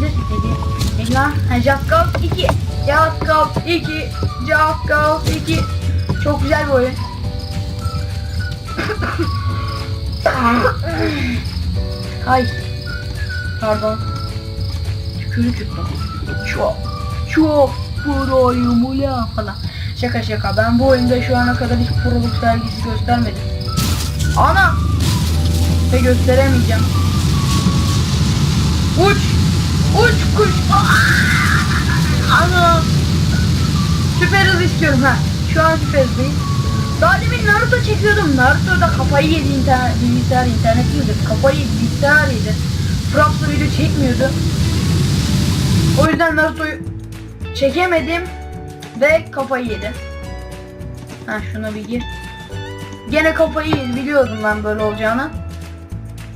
nedir nedir lan Cause 2 Just Cause 2 Just Cause 2 çok güzel bir oyun. Ay pardon. Tükürük yuttum. Çok çok proyum. Ulan falan şaka şaka. Ben bu oyunda şu ana kadar hiç proluk sergisi göstermedim. Ana ve gösteremeyeceğim. Uç! Uç kuş! Aa! Ana! Süper hız istiyorum ha. Şu an süper hızdayım. Daha demin Naruto çekiyordum. Naruto'da kafayı yedi internet, bilgisayar internet yedi. Kafayı yedi, bilgisayar yedi. Fraps'la video çekmiyordu. O yüzden Naruto'yu çekemedim ve kafayı yedi. Ha şuna bir gir. Gene kafayı yedi. Biliyordum ben böyle olacağını.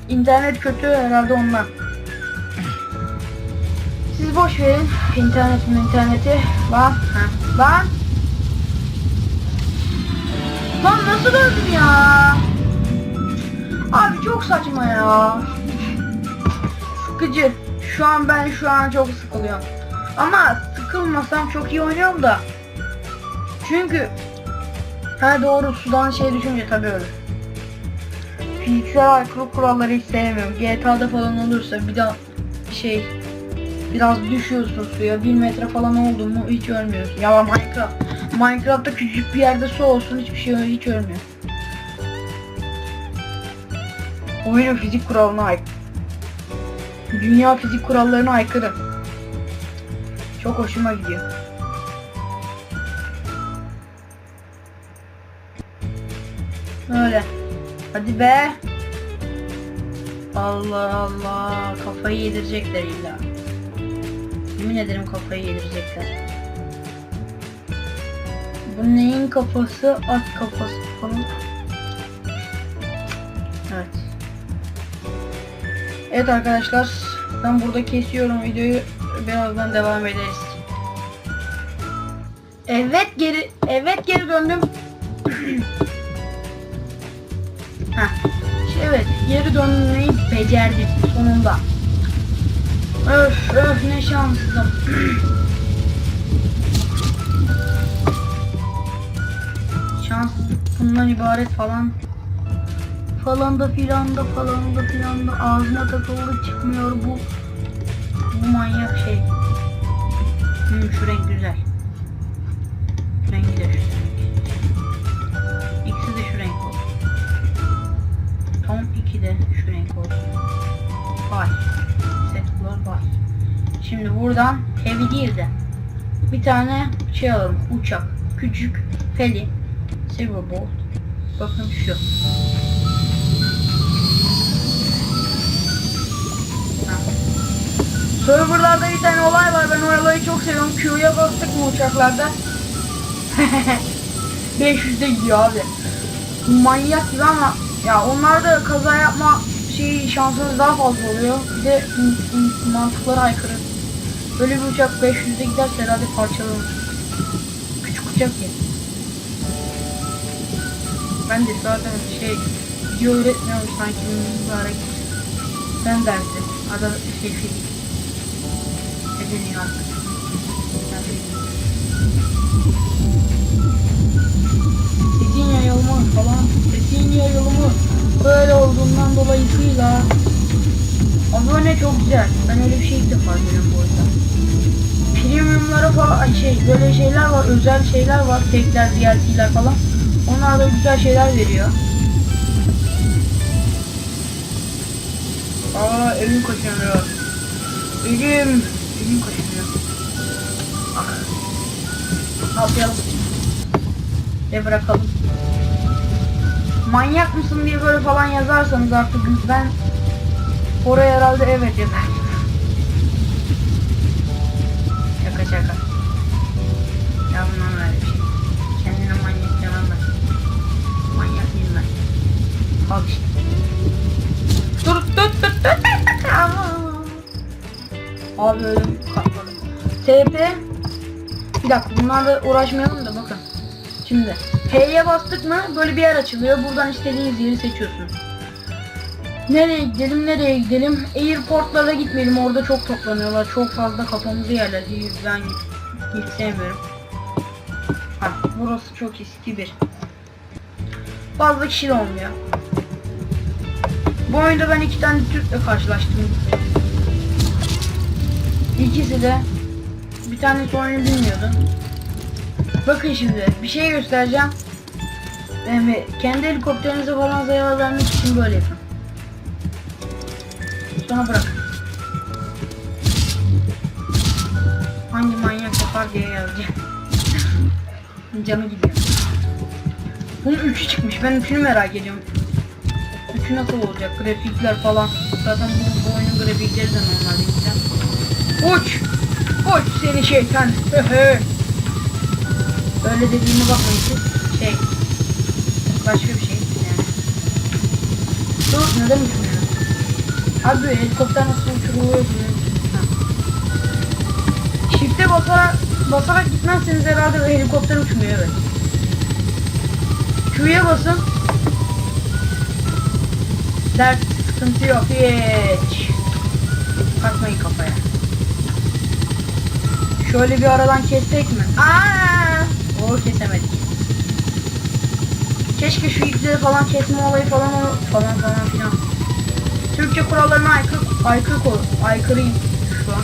İnternet kötü herhalde ondan. Siz boş verin. İnternetin interneti. Heh. Lan. Lan nasıl öldüm ya? Abi çok saçma ya. Sıkıcı. Şu an ben şu an çok sıkılıyorum. Ama sıkılmasam çok iyi oynuyorum da. Çünkü Ha doğru sudan şey düşünce tabii öyle. Fiziksel aykırı kuralları hiç sevmiyorum. GTA'da falan olursa bir daha şey biraz düşüyorsun suya. Bir metre falan oldu mu hiç ölmüyorsun. Ya Minecraft. Minecraft'ta küçük bir yerde su olsun hiçbir şey hiç ölmüyor. Oyunun fizik kuralına aykırı. Dünya fizik kurallarına aykırı. Çok hoşuma gidiyor. Öyle. Hadi be. Allah Allah. Kafayı yedirecekler illa. Yemin ederim kafayı yedirecekler. Bu neyin kafası? At kafası falan. Evet. Evet arkadaşlar. Ben burada kesiyorum videoyu. Birazdan devam ederiz. Evet geri evet geri döndüm. Heh. Şey, Evet, geri dönmeyi becerdim sonunda. Öf öf ne şanssızım. Şans bundan ibaret falan. Falan da filan da falan da filan da ağzına takıldı çıkmıyor bu. Bu manyak şey. Hmm, şu renk güzel. Rengi de şu. İkisi de şu renk oldu. Tom 2 de şu renk olsun. Vay. Color vay. Şimdi buradan heavy değil de bir tane şey alalım. Uçak. Küçük. Peli. Silverbolt. Bakın şu. Serverlarda bir tane olay var. Ben o olayı çok seviyorum. Q'ya bastık mı uçaklarda? 500'de gidiyor abi. Manyak gibi ama ya onlarda kaza yapma şey şansınız daha fazla oluyor. Bir de mantıklara aykırı. Böyle bir uçak 500'de giderse herhalde parçalanır. Küçük uçak ya. Ben de zaten şey video öğretmiyorum sanki mübarek. Ben dersi. Ada şey fizik. Ediniyor artık. Ben bilmiyorum. Sesin yayılımı falan. Olduğundan dolayısıyla abone çok güzel. Ben öyle bir şey ilk defa görüyorum bu oyunda. Premiumlara falan şey böyle şeyler var, özel şeyler var, tekler, DLC'ler falan. Onlar da güzel şeyler veriyor. Aa elim kaşınıyor. Elim, elim kaşınıyor. Ah. Atlayalım. Ve bırakalım. Manyak mısın diye böyle falan yazarsanız artık ben oraya herhalde evet yazar. Şaka şaka. Yapmam öyle bir şey. Kendine manyak demem ben. Manyak değilim ben. Bak işte. Dur dur dur dur. Abi katladım. TP bir dakika bunlarla uğraşmayalım da bakın. Şimdi P'ye bastık mı böyle bir yer açılıyor. Buradan istediğiniz yeri seçiyorsunuz. Nereye gidelim nereye gidelim? Airportlara gitmeyelim orada çok toplanıyorlar. Çok fazla kafamızı yerler. Ben hiç sevmiyorum. Ha, burası çok eski bir. Fazla kişi de olmuyor. Bu oyunda ben iki tane Türk'le karşılaştım. İkisi de bir tanesi oyunu bilmiyordu. Bakın şimdi bir şey göstereceğim. Yani kendi helikopterinize falan vermek için böyle yapın. Sonra bırak. Hangi manyak yapar diye yazacağım. Canı gidiyor. Bunun üçü çıkmış. Ben üçünü merak ediyorum. Üçü nasıl olacak? Grafikler falan. Zaten bu, bu oyunun grafikleri de normal değil. Uç! Uç seni şeytan! Öyle dediğime bakmayın siz. Şey. Başka bir şey yani. Dur neden uçmuyor? Abi helikopter nasıl uçuruluyor bilmiyorum. Shift'e basarak, basarak gitmezseniz herhalde helikopter uçmuyor evet. Q'ya basın. Dert sıkıntı yok hiç. Takmayın kafaya. Şöyle bir aradan kessek mi? Aa! O kesemedik. Keşke şu ipleri falan kesme olayı falan falan falan filan. Türkçe kurallarına aykırı aykırı kol aykırı şu an.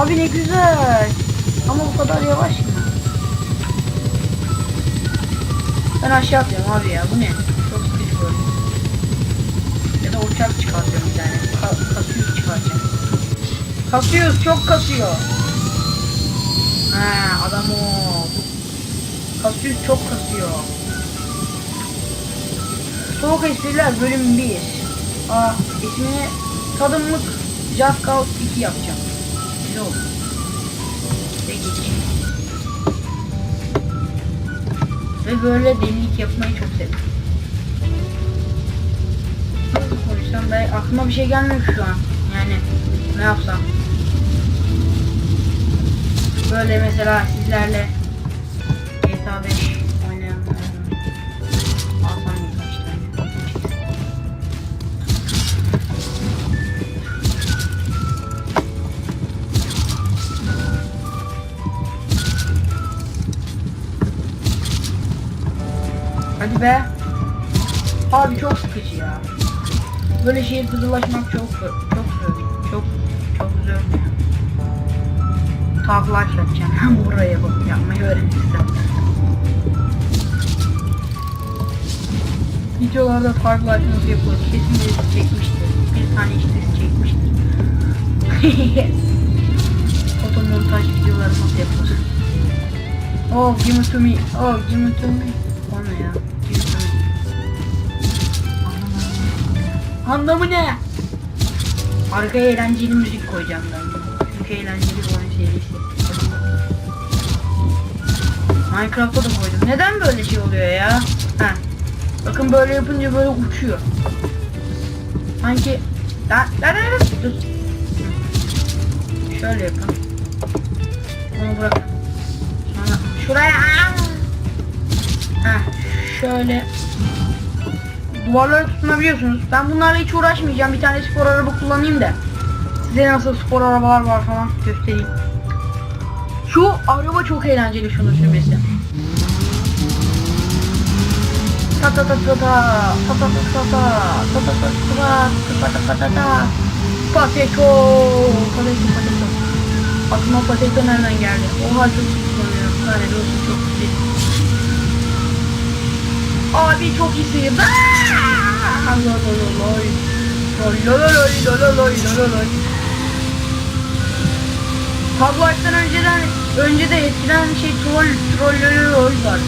Abi ne güzel. Ama bu kadar yavaş mı? Ben aşağı atlıyorum abi ya. Bu ne? Çok sıkıcı böyle. Ya da uçak çıkartıyorum tane. Ka kasıyoruz çıkartacağım. Kasıyoruz çok kasıyor. Ha adam o. Kasıyoruz çok kasıyor. Soğuk espriler bölüm 1. Aa ismini tadımlık Just Cause 2 yapacağım. Güzel oldu. Geç. Ve böyle delilik yapmayı çok seviyorum. Nasıl konuşsam ben aklıma bir şey gelmiyor şu an. Yani ne yapsam. Böyle mesela sizlerle GTA 5 oynayanlar. Hadi be. Abi çok sıkıcı ya. Böyle şehirde dolaşmak çok zor. Life yapacağım. Ben buraya bak yapmayı öğrenirsem. Videolarda life nasıl yapılır? Kesin birisi çekmiştir. Bir tane işte çekmiştir. Fotomontaj videoları nasıl yapılır? Oh give it to me. Oh give it to me. O ne ya? Anlamı ne? Arkaya eğlenceli müzik koyacağım ben. Çünkü eğlenceli bir oyun serisi. Minecraft'ta da koydum. Neden böyle şey oluyor ya? Ha. Bakın böyle yapınca böyle uçuyor. Sanki... Da, da, da. Dur. Şöyle yapın. Onu bırak. Sonra şuraya. Ha. Şöyle duvarlara tutunabiliyorsunuz. Ben bunlarla hiç uğraşmayacağım. Bir tane spor araba kullanayım da. Size nasıl spor arabalar var falan göstereyim. Şu araba çok eğlenceli şunu sürmesi. Ta ta ta ta ta ta ta ta ta ta ta ta ta ta ta ta ta ta Pateto Pateto Pateto Aklıma Pateto nereden geldi? Oha çok kullanıyorum. Lanet olsun çok güzel. Abi çok iyi sıyırdı. Aa! Hogwarts'tan önceden önce de eskiden şey troll troll lol lol var.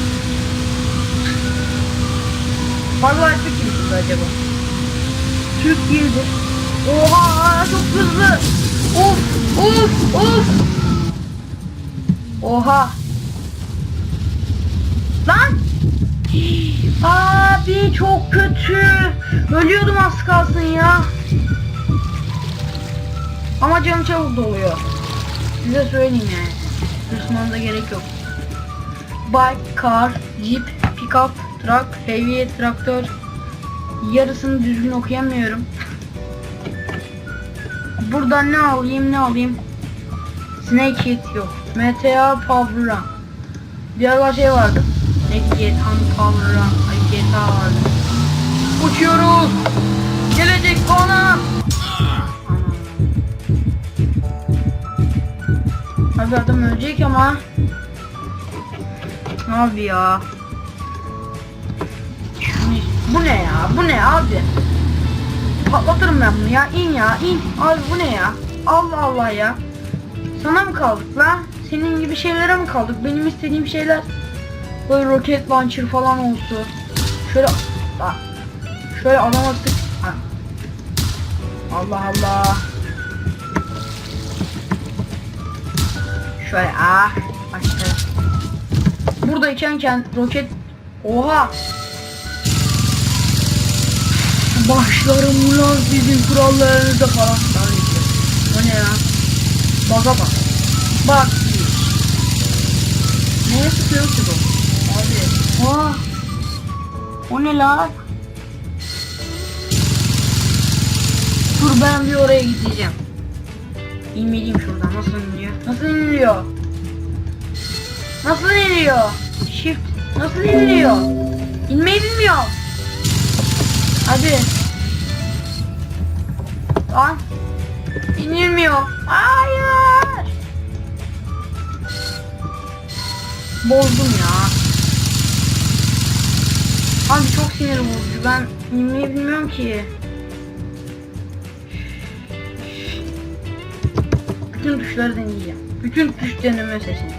Hogwarts Türk gibi acaba? Türk değildir. Oha çok hızlı. Of of of. Oha. Lan. Abi çok kötü. Ölüyordum az kalsın ya. Ama canım çabuk doluyor. Size söyleyeyim yani. Hırsmanıza gerek yok. Bike, car, jeep, pickup, truck, heavy, traktör, Yarısını düzgün okuyamıyorum. Buradan ne alayım ne alayım? Snake Hit yok. MTA Power Run. Bir şey vardı. Hit, Han Power Run. Ay GTA vardı. Uçuyoruz. Abi adam ölecek ama. Abi ya. Bu ne ya? Bu ne abi? Patlatırım ben bunu ya. İn ya. in. Abi bu ne ya? Allah Allah ya. Sana mı kaldık lan? Senin gibi şeylere mi kaldık? Benim istediğim şeyler böyle roket launcher falan olsun. Şöyle. Şöyle adam attık. Allah Allah. Şöyle ah. Başka. Buradayken kend roket Oha. Başlarım ulan sizin kurallarınıza falan. O ne ya? Baga bak. Bak. Neye sıkıyor ki bu? Abi. Aa. O ne lan? Dur ben bir oraya gideceğim. İnmeliyim şuradan. Nasıl iniliyor? Nasıl iniliyor? Nasıl iniliyor? Shift. Nasıl iniliyor? İnmeyi bilmiyor. Hadi. Lan. İnilmiyor. Hayır. Bozdum ya. Abi çok sinir bozucu. Ben inmeyi bilmiyorum ki. Bütün tuşları deneyeceğim. Bütün tuş deneme sesini.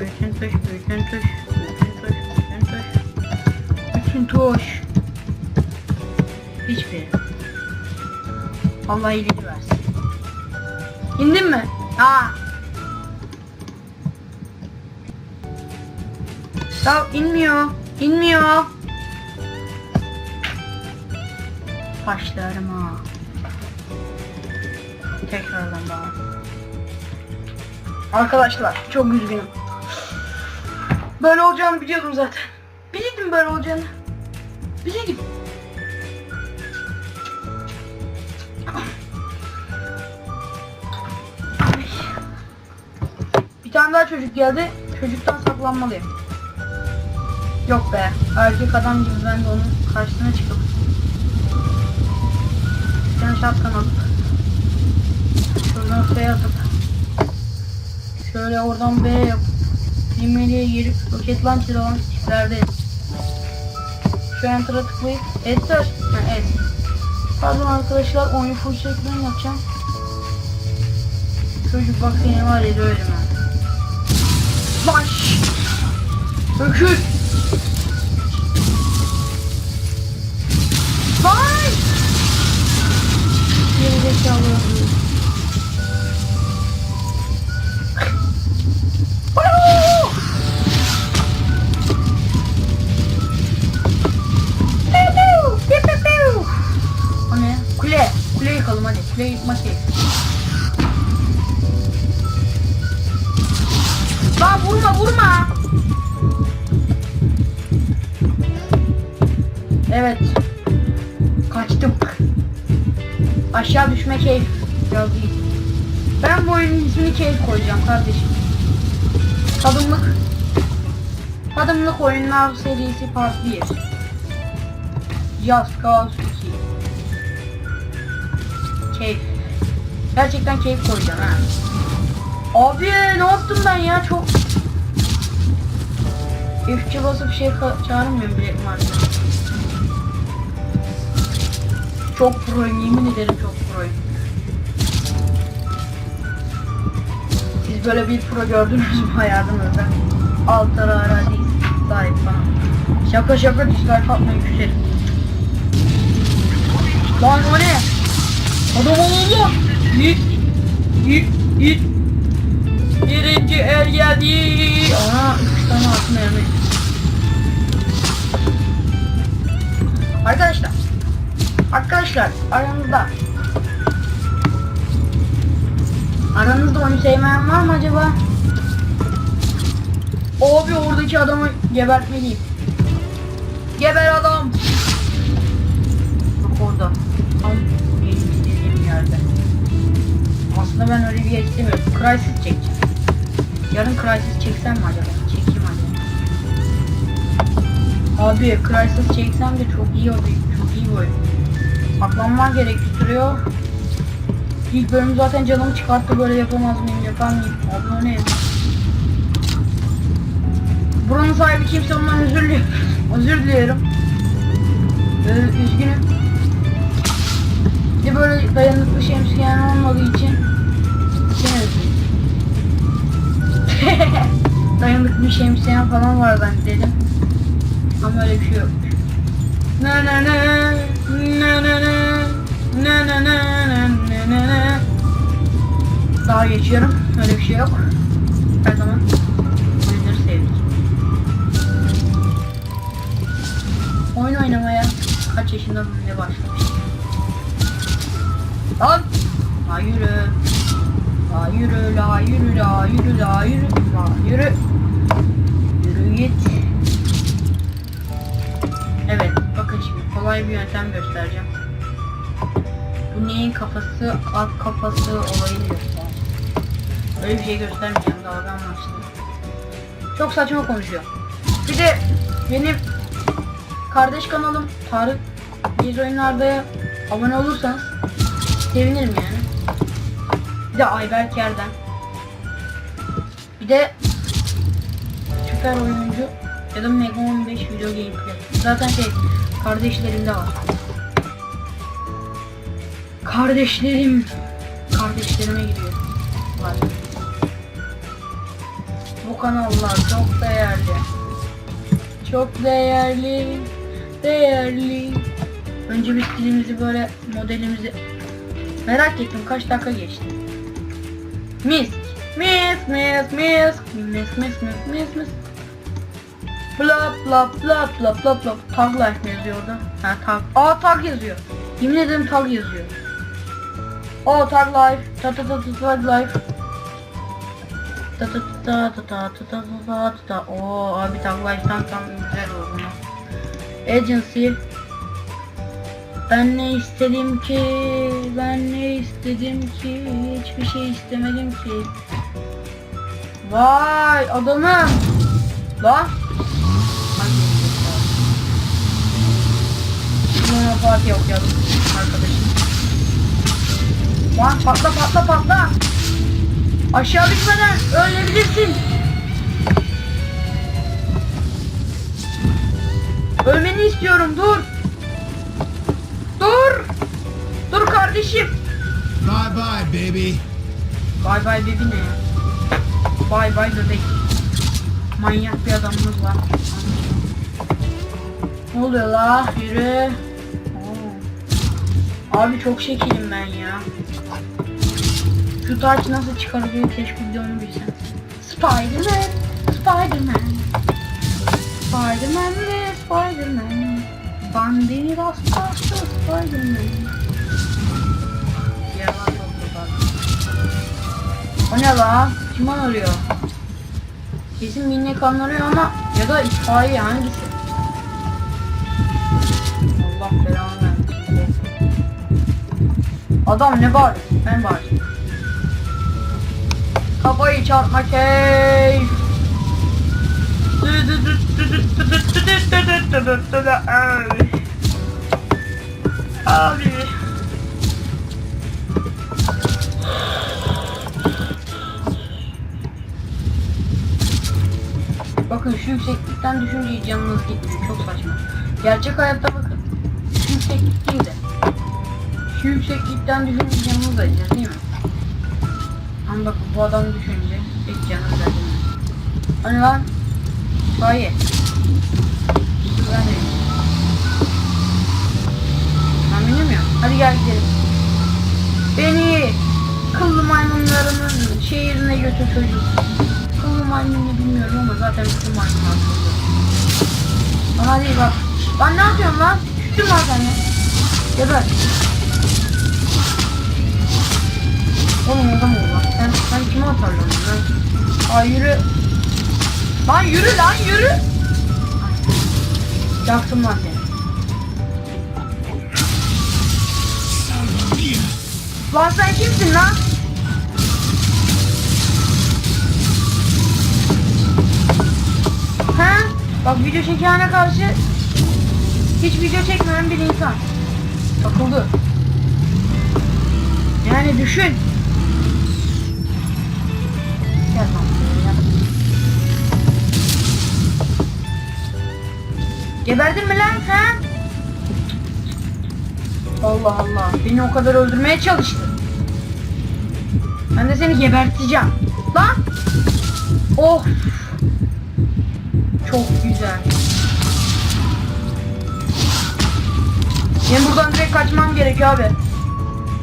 Bütün tuş, bütün tuş, bütün tuş, bütün tuş. Bütün tuş. Hiçbiri. Allah iyilik versin. İndin mi? Aa. Ya inmiyor. İnmiyor. Başlarım ha. Tekrardan daha. Arkadaşlar çok üzgünüm. Böyle olacağını biliyordum zaten. Biliyordum böyle olacağını. Biliyordum. Bir tane daha çocuk geldi. Çocuktan saklanmalıyım. Yok be. Erkek adam gibi ben de onun karşısına çıkıp bir tane şapkan alıp atıp şöyle oradan B yapıp Primeli'ye girip roket launcher olan tiplerde şu enter'a tıklayıp enter ha, evet. Pardon arkadaşlar oyun full şeklini yapacağım. Çocuk bak seni var ya öyle ben Laş Öküz! Vay Geri zekalı O ne? Kule. Kule yıkalım hadi. Kule yıkma keyfi. Lan vurma vurma. Evet. Kaçtım. Aşağı düşme keyif. Değil. Ben bu oyunun ismini keyif koyacağım kardeşim. Tadımlık. Tadımlık oyunlar serisi part 1. Just Cause 2. Keyif. Gerçekten keyif koyacağım ha. Abi ne yaptım ben ya çok F2 basıp şey çağırmıyorum bile maalesef. Çok proyum yemin ederim çok proyum. Böyle bir pro gördünüz mü hayatınızda? Altara arazi sahip falan. Şaka şaka dislike atmayı küserim. Lan o ne? Adam oldu. Yiğit. Yiğit. Yiğit. Birinci el geldi. Ana üç tane altın elma. Arkadaşlar. Arkadaşlar aranızda Aranızda oyun sevmeyen var mı acaba? Abi oradaki adamı gebertmeliyim. Geber adam. Bak orada. Tam benim yerde. Aslında ben öyle bir yer istemiyorum. Crysis çekeceğim. Yarın Crysis çeksem mi acaba? Çekeyim hadi. Abi Crysis çeksem de çok iyi oluyor. Çok iyi bir oyun. Saklanman gerektiriyor. İlk bölüm zaten canımı çıkarttı böyle yapamaz mıyım yapar mıyım? Abi o ne? Buranın sahibi kimse ondan özür diliyorum. özür diliyorum. Ee, üzgünüm. Bir böyle dayanıklı şemsiyen olmadığı için dayanıklı şemsiyen falan var ben dedim. Ama öyle bir şey yok. Na na na na na na na na na na na na na Daha geçiyorum. Öyle bir şey yok. Her zaman bizleri sevdik. Oyun oynamaya kaç yaşında bile başlamış. Lan! La yürü. La yürü, la yürü, la yürü, la yürü, la yürü. Yürü git. Evet, bakın şimdi kolay bir yöntem göstereceğim. Neyin kafası, alt kafası olayını göstereceğim. Öyle bir şey göstermeyeceğim, dalga amaçlı. Çok saçma konuşuyor. Bir de benim kardeş kanalım Tarık Biz Oyunlar'da abone olursanız sevinirim yani. Bir de Ayberk Yerden. Bir de süper oyuncu ya da Mega 15 video gameplay. Zaten şey kardeşlerimde var. Kardeşlerim kardeşlerime giriyor. Var. Bu kanallar çok değerli. Çok değerli. Değerli. Önce bir stilimizi böyle modelimizi merak ettim kaç dakika geçti. Mis. Mis mis mis mis mis mis mis mis Bla bla bla bla bla bla Tag life mi yazıyor orada? Ha tag. Aa tag yazıyor. Yemin ederim tag yazıyor. O tag life. Ta ta ta ta tag life. Ta ta ta ta ta ta ta ta ta ta. Oo abi tag life'tan tam güzel oldu. Agency. Ben ne istedim ki? Ben ne istedim ki? Hiçbir şey istemedim ki. Vay adamım. Lan. Sonra parti okuyalım arkadaşım. Lan patla patla patla. Aşağı düşmeden ölebilirsin. Ölmeni istiyorum dur. Dur. Dur kardeşim. Bye bye, baby. Bay bay bebi ne ya? Bay bay bebek. Manyak bir adamımız var. Ne oluyor la? Yürü. Oo. Abi çok şekilim ben ya. Şu taç nasıl çıkarılıyor keşke videonu bilsen. Spiderman, Spiderman. Spiderman ve Spiderman. Bandini rastlaştı Spiderman. Yalan. O ne la? Kim arıyor? Kesin minnek arıyor ama ya da itfaiye hangisi? Allah belanı. Adam ne bağırıyor? Ben bağırıyorum. Kafayı çarpma keyif. Abi. Bakın şu yükseklikten düşünce canınız gitmiyor. Çok saçma. Gerçek hayatta bakın. Şu yükseklik değil de. Şu yükseklikten düşünce canınız acır değil mi? Ama bakın bu adam düşünce hiç canınız acımıyor. Hani lan? Hayır. Ben de. Ben bilmiyorum. Hadi gel gidelim. Beni kıllı maymunlarının şehrine götür çocuk. Kıllı maymununu bilmiyorum ama zaten bütün maymunlar kıllı. Ama hadi bak. Ben ne yapıyorum lan? Sen ya. Geber. Oğlum adam ol lan. Sen, kime atarlan lan? Ay yürü. Lan yürü lan yürü. Yaktım lan seni. Lan sen kimsin lan? Ha? Bak video çekene karşı hiç video çekmeyen bir insan. Takıldı. Yani düşün. Geberdin mi lan ha? Allah Allah. Beni o kadar öldürmeye çalıştı. Ben de seni geberteceğim. Lan! Of! Çok güzel. Benim buradan direkt kaçmam gerekiyor abi.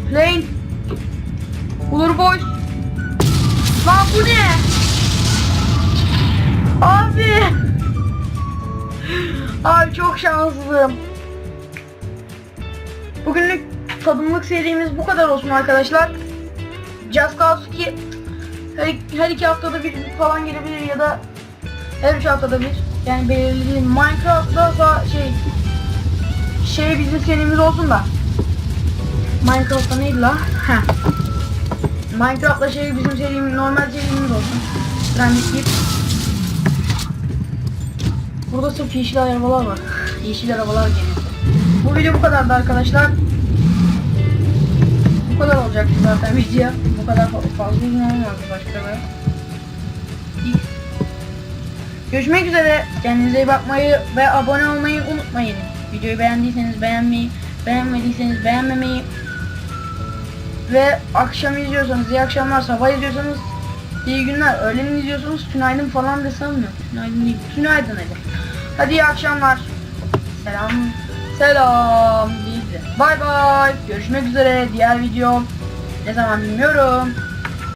Plane. Olur boys. Lan bu ne? Abi. Abi çok şanslıyım. Bugünlük tadımlık serimiz bu kadar olsun arkadaşlar. Just Cause 2 her, her iki haftada bir falan gelebilir ya da her üç haftada bir. Yani belirli değil. Minecraft'ta da şey şey bizim serimiz olsun da. Minecraft'ta neydi la? Heh. Minecraft'la şey bizim serimiz normal serimiz olsun. Ben bitireyim. Sırf yeşil arabalar var. Yeşil arabalar geliyor. Bu video bu kadardı arkadaşlar. Bu kadar olacaktı zaten video. Bu kadar fa- fazla uzun olmazdı başka da. Görüşmek üzere. Kendinize iyi bakmayı ve abone olmayı unutmayın. Videoyu beğendiyseniz beğenmeyi, beğenmediyseniz beğenmemeyi ve akşam izliyorsanız iyi akşamlar, sabah izliyorsanız iyi günler, öğlen izliyorsanız tünaydın falan desem mi? Tünaydın değil, tünaydın hadi. Hadi iyi akşamlar. Selam. Selam. Değil de. Bay bay. Görüşmek üzere. Diğer videom ne zaman bilmiyorum.